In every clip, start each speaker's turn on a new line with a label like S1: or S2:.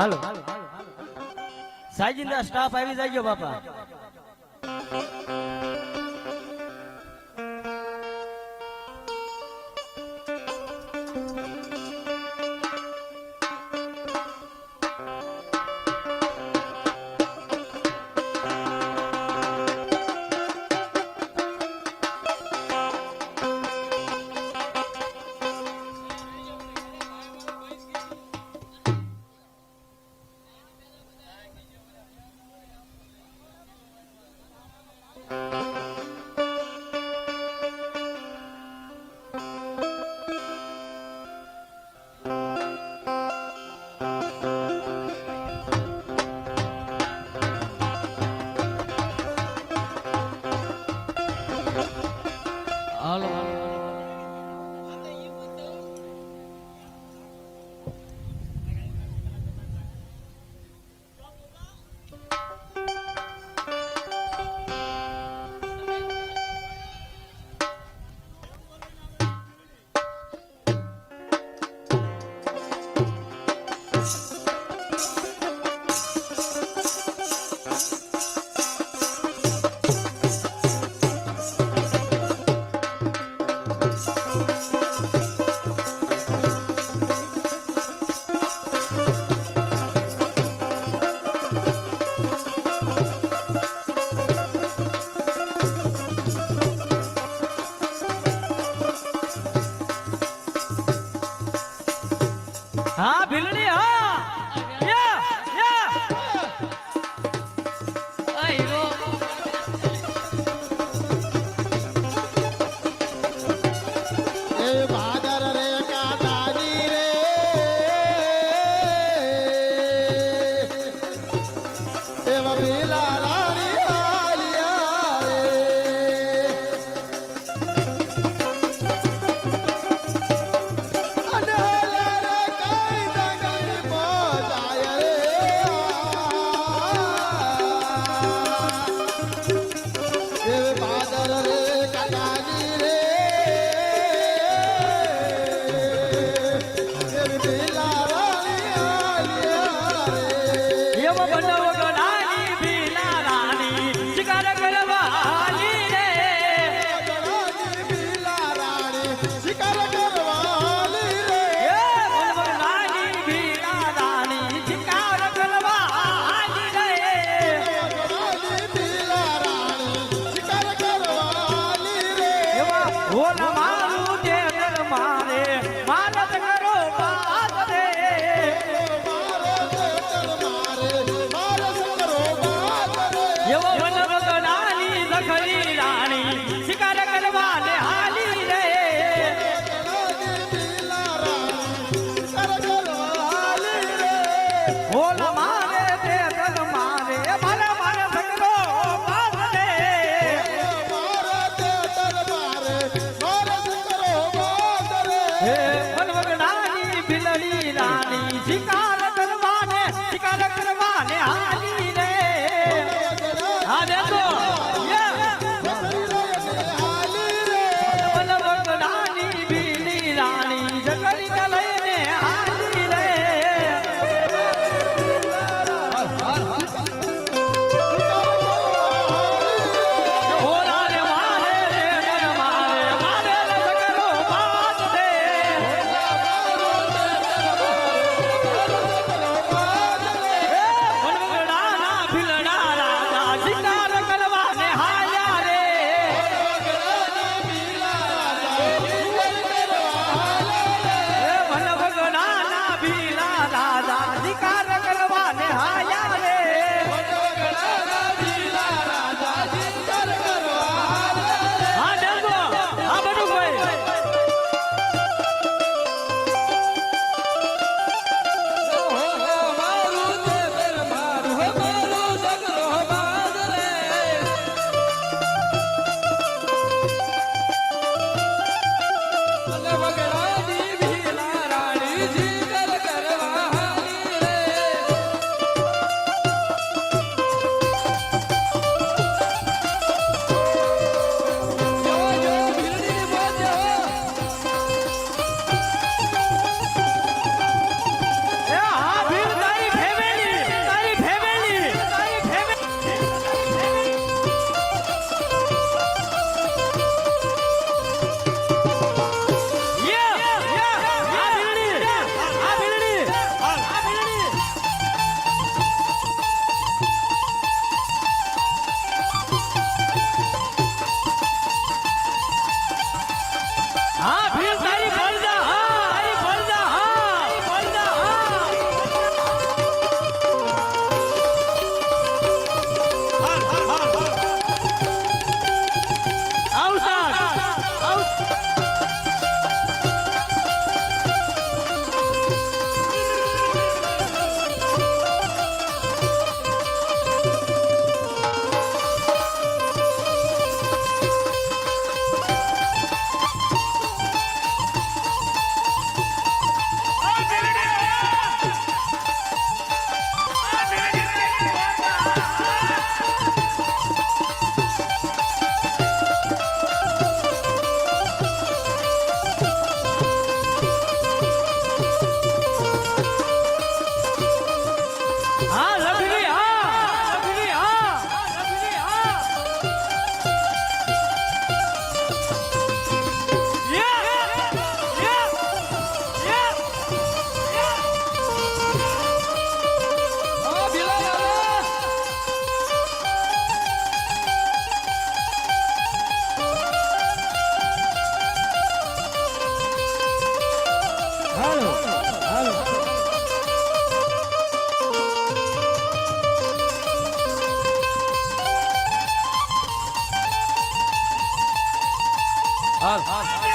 S1: હાલો. સાજીંદા staff આવી જાય બાપા. હાલ
S2: હલવાયા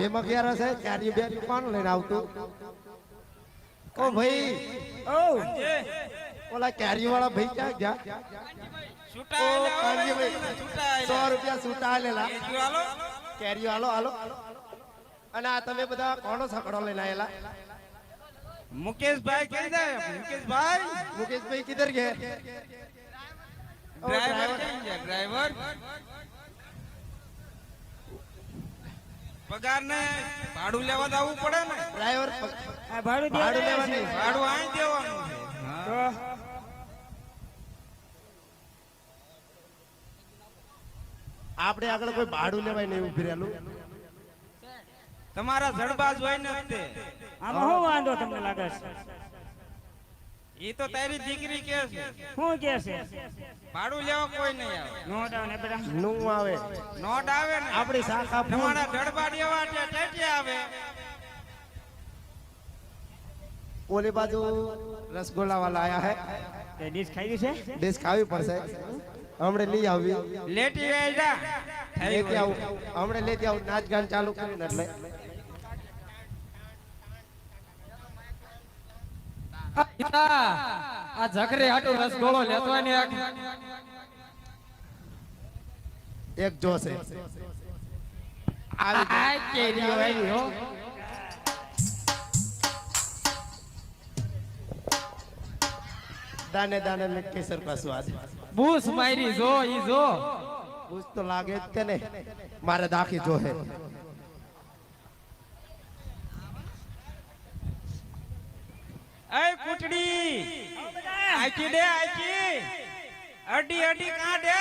S1: આજ અગિયાર યાર હશે ચારી બેરી કોણ લઈને આવતું. ઓ ભાઈ
S3: ઓ.
S1: ઓલા કેરી વાળા ભાઈ ક્યાં ગયા? સો રૂપિયા છૂટા લેલા કેરી હાલો. હાલો અને આ તમે બધા કોનો સકડો લઈને આયેલા?
S4: મુકેશભાઈ દે મુકેશભાઈ?
S1: મુકેશભાઈ કિધર ગયા.
S4: Driver driver? પગાર ને ભાડું લેવા આવવું પડે ને.
S1: ડ્રાઈવર
S3: ભાડું
S1: ભાડું
S3: દેવા
S1: લેવાનું.
S4: ભાડું આ દેવાનું છે.
S1: આપણે આગળ કોઈ ભાડું લેવાય નહીં ઊભી રહેલું.
S4: તમારા જડબાજ હોય ને
S3: આમાં શું વાંધો તમને લાગે છે?
S4: એ તો તારી દીકરી કે છે.
S3: શું કે છે?
S4: ભાડું લેવા કોઈ નહીં આવે.
S3: નો ડાઉન ને બધા
S1: નું આવે.
S4: નોટ આવે ને.
S1: આપણી શાખા ફૂલ.
S4: તમારા જડબાડ એવા છે ટેટી આવે.
S1: ઓલી બાજુ રસગોલા વાલા આયા હે.
S3: તે ડીશ ખાઈ છે?
S1: ડિશ ખાવી પડશે. હમણે લઈ આવી
S4: લેટી વેડા થઈ
S1: લેતી
S4: ગયું.
S1: આવું. હમણે લેતી આવું. નાચ ગાન ચાલુ કરીને એટલે.
S2: આ ઝઘરે હાટુ રસગોળો લેતો એક
S1: એક જોશે
S2: આ કેરીઓ આવ્યો
S1: દાને દાને મે કેસર કા સ્વાદ
S2: બૂસ મારી જો ઈ જો.
S1: બૂસ તો લાગે જ ને. મારે દાખી જો હે.
S4: એ કુટડી આખી દે આખી. અડી અડી કા દે?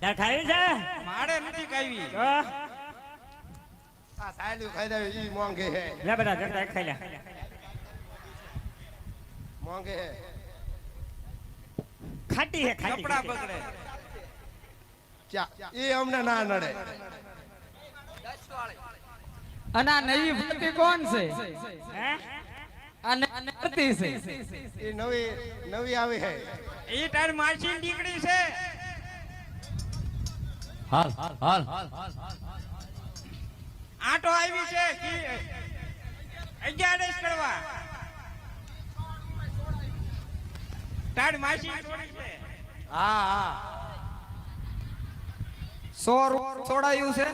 S3: ડર ખાવી છે?
S4: મારે નથી ખાવી.
S3: તો
S1: આ સાયલું ખાઈ દે ઈ મોંઘી હે.
S3: લે બેટા જમતા એક ખાઈ લે.
S1: મોંઘી હે.
S3: ખાટી હે ખાટી
S4: કપડા બગડે.
S1: ચા એ અમને ના નડે.
S2: અને આ નવી ભરતી કોણ છે?
S3: હે?
S2: આ નવી છે
S1: નવી નવી આવી હે.
S4: એ તારી માસી દીકરી છે.
S2: હાલ હાલ
S4: આટો આવી છે. અગિયારસ કરવા. તારી માસી છોડી છે.
S1: હા હા.
S2: સો છોડાયું છે.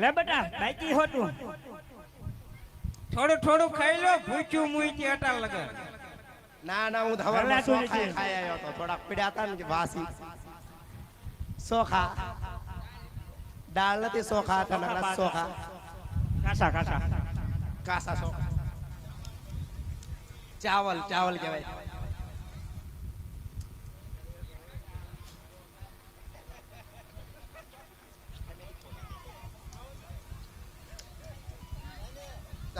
S3: લે બેટા બાકી હોતું.
S4: થોડું થોડું ખાઈ લો ભૂખ્યું કે અટાર લગે.
S1: ના ના હું ધવરમાં સોખા. ખાઈ આવ્યો તો થોડા પીડ્યા હતા ને વાસી. સોખા. દાળ નથી સોખા હતા નકરા સોખા.
S3: કાસા કાસા.
S1: કાસા સોખા. ચાવલ ચાવલ કહેવાય.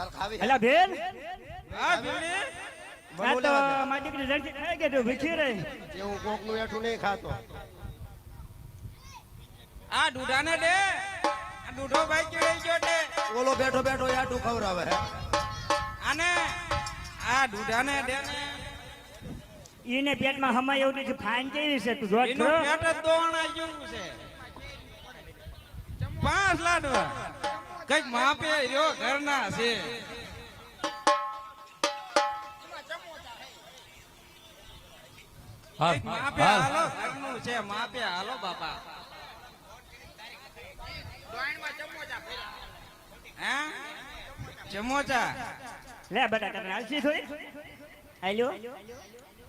S1: ચાલ ખાવી
S3: એલા બેન
S4: હા બીડી
S3: તો મારી દીકરી જલ્દી ખાઈ ગઈ તું ભીખી રહી.
S1: એ હું કોકનું એઠું નહીં ખાતો.
S4: આ દૂધાને દે દૂધો બાકી રહી ગયો તે
S1: ઓલો બેઠો બેઠો એઠું ખવડાવે
S4: આને? આ દૂધાને દે ને
S3: ઈને પેટમાં હમાય એવું નથી ફાઈન કેવી છે તું
S4: એનું પેટ દોણા જેવું છે. પાંચ લાડવા. કંઈક માપે રહ્યો ઘરના છે. માપે હાલો ઘરનું છે માપે હાલો બાપા. હે? ચમોચા
S3: લે બેટા તને હાલશી થોડી હાલ્યો?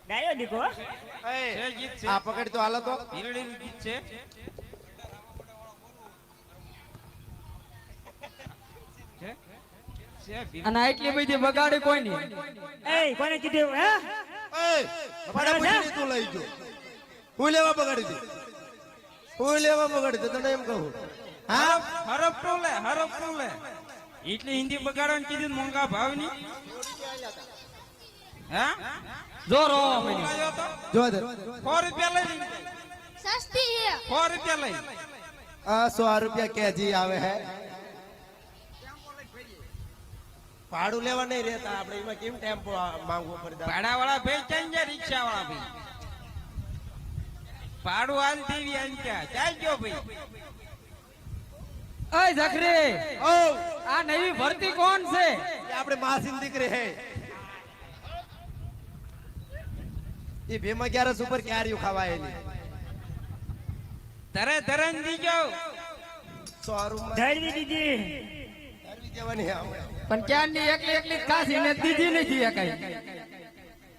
S3: ડાયો દીકો
S4: છે
S1: આ પકડ તો હાલો તો.
S4: ગીત છે? છે ભીલ-
S2: અને આટલી બધી બગાડે કોઈ નહીં
S3: એ કોને કીધું હે?
S1: એ કપડાં પૂછી તું લઈ જો. હું લેવા બગાડી દે હું લેવા બગાડી દે તને એમ કહું. હા?
S4: હરફ તો લે હરફ તો લે. એટલે હિન્દી બગાડવાનું કીધું ને મોંઘા ભાવની? હે?
S2: જો રો.
S1: જો દે.
S4: સો રૂપિયા લઈ.
S5: સસ્તી હે
S4: 4 રૂપિયા લઈ.
S1: આ સો રૂપિયા કેજી આવે હે? ભાડું લેવા નહીં રહેતા આપણે. એમાં કેમ ટેમ્પો માંગવો પડે?
S4: ભાડા વાળા ભાઈ ચાલ જાય રિક્ષા વાળા ભાઈ. ભાડું હાલ દેવી આમ ક્યાં? ચાલ ગયો ભાઈ?
S2: અય ઝખરી
S1: ઓ
S2: આ નવી ભરતી કોણ છે?
S1: આપણે માસીન દીકરી હે. એ ભેમા ગ્યારસ ઉપર ક્યાર્યું ખાવાય એની.
S4: તરે તરન દીજો.
S1: સો રૂપિયા
S3: ધરવી દીધી.
S1: ધરવી દેવાની આપણે.
S2: પણ ક્યાંની એકલી એકલી ખાસી ને દીધી નથી એકાઈ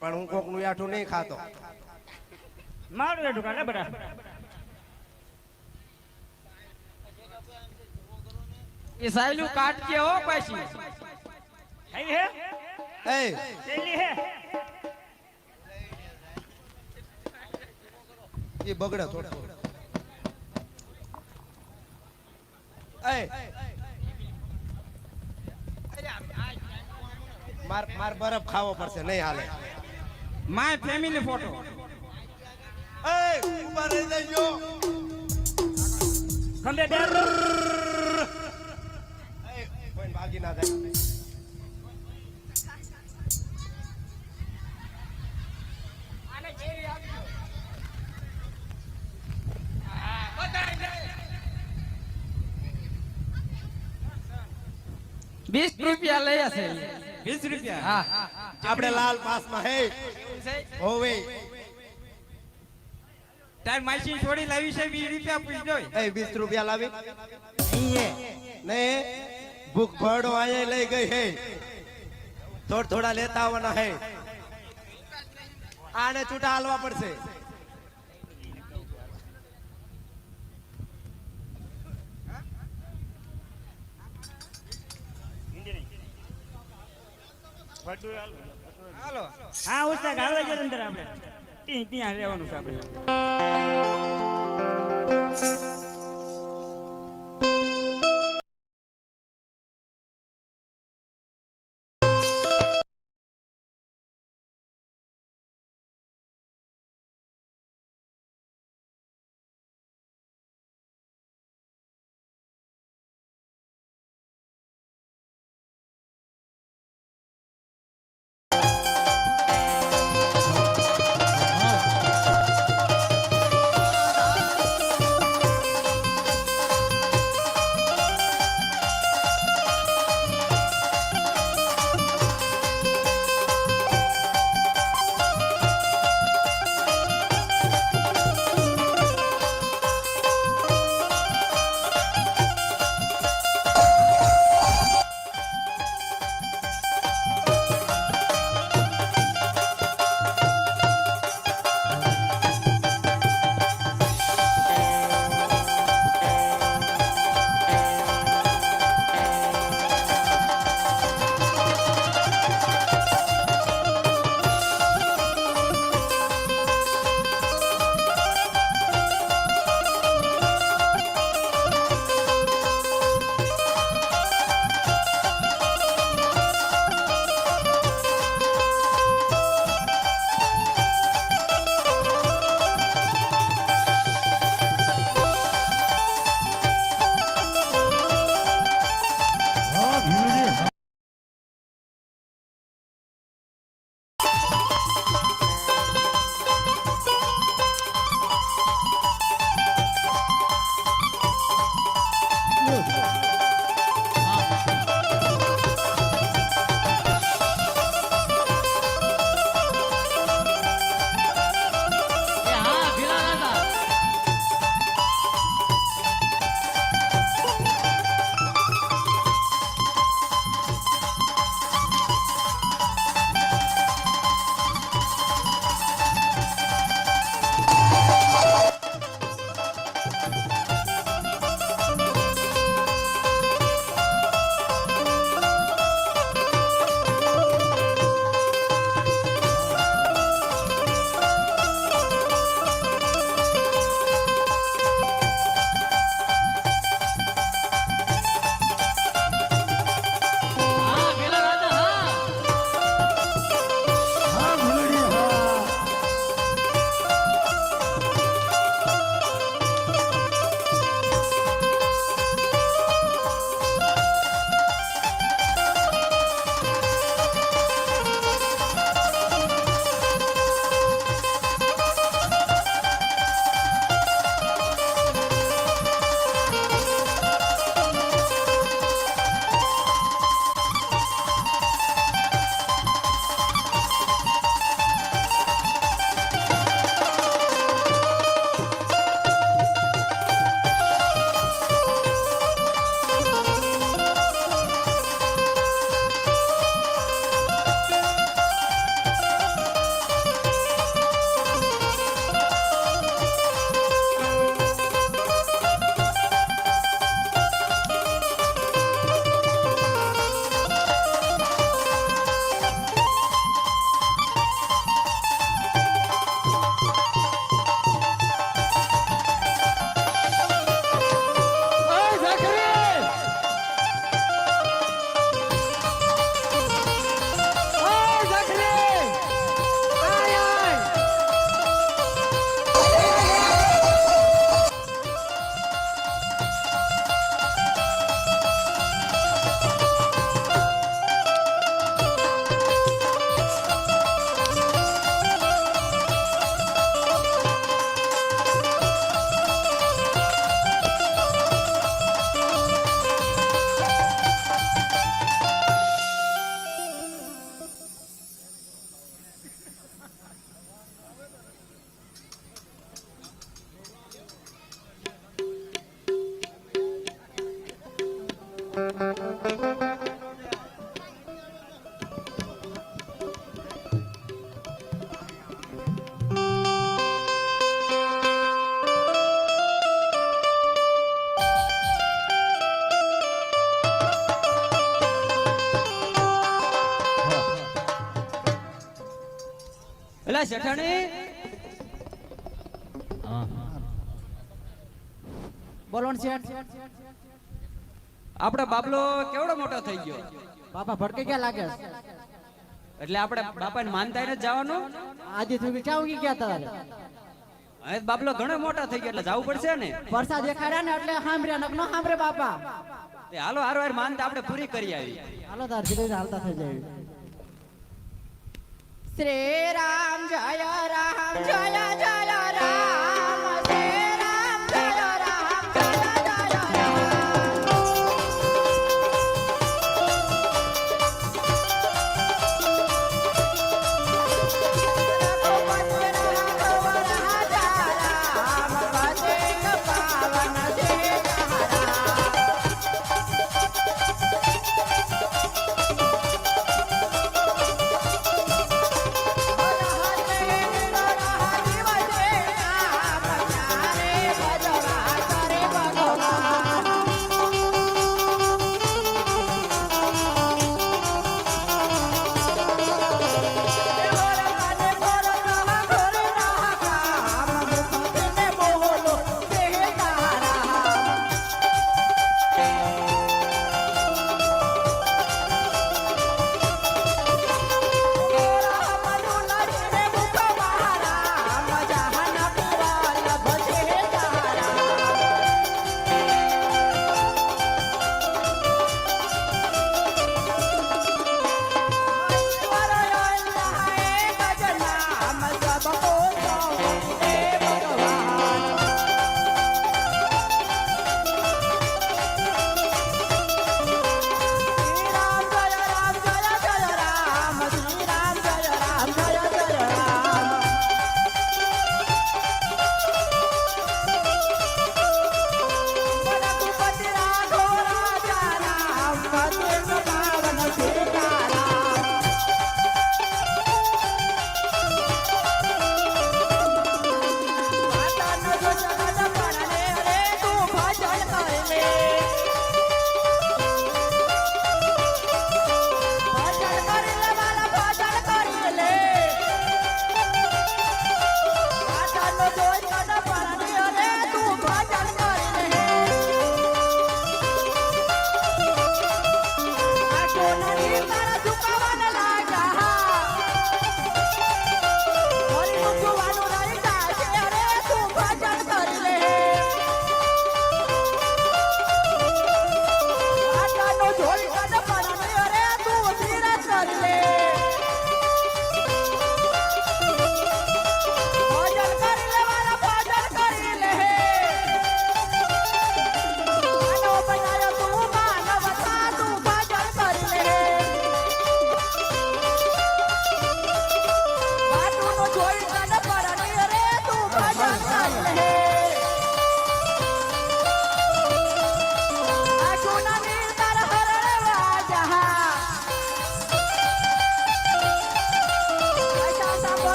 S1: પણ હું કોકનું આઠું નહીં ખાતો.
S3: મારું એ દુકાન લે બેટા
S2: એ સાયલું કાઢજે હો પાછી.
S3: ખાઈ હે?
S1: એ
S3: તેલી હે?
S1: એ બગડે થોડો. એ માર માર બરફ ખાવો પડશે નહીં હાલે.
S4: માય ફેમિલી ફોટો
S1: એ ઉપર રહી
S3: ખંભે બે
S1: એ કોઈ ભાગી ના જાય.
S2: વીસ રૂપિયા લઈ હશે.
S4: વીસ રૂપિયા.
S2: હા.
S1: આપણે લાલ પાસમાં હે. હોવે.
S4: તાર માસી છોડી લાવી છે વીસ રૂપિયા પૂછજો
S1: એ વીસ રૂપિયા લાવી. ને ભૂખ ભરડો આયે લઈ ગઈ હે. થોડ થોડા લેતા આવવાના હે. આને છૂટા હાલવા પડશે.
S4: હાલો.
S3: હા ઉસ્તા ગાવે છે અંદર આપણે. ત્યાં રહેવાનું છે આપણે.
S2: એલા શેઠાણી?
S5: બોલો શેઠ.
S2: આપણે બાબલો કેવડો મોટો થઈ ગયો?
S5: બાપા ભડકે ક્યાં લાગે?
S2: એટલે આપણે બાપાને માનતા ને જવાનું?
S5: આજે સુધી ક્યાં ઉગી ગયા તારે?
S2: બાબલો ઘણો મોટો થઈ ગયો એટલે જવું પડશે ને?
S5: વરસાદ દેખાડ્યા ને એટલે સાંભળ્યા નક સાંભળે બાપા.
S2: હાલો હારો હાર માનતા આપણે પૂરી કરી આવી.
S5: હાલો તાર ધીરે હાલતા થઈ જાય. શ્રી રામ જય રામ જય જય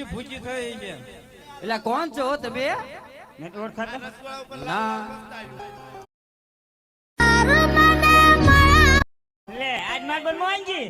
S4: માસી ભૂજી થઈ છે.
S2: એટલે કોણ છો તમે?
S3: નેટવર્ક તો
S2: ના.
S3: લે આજ માર બન મોહનજી.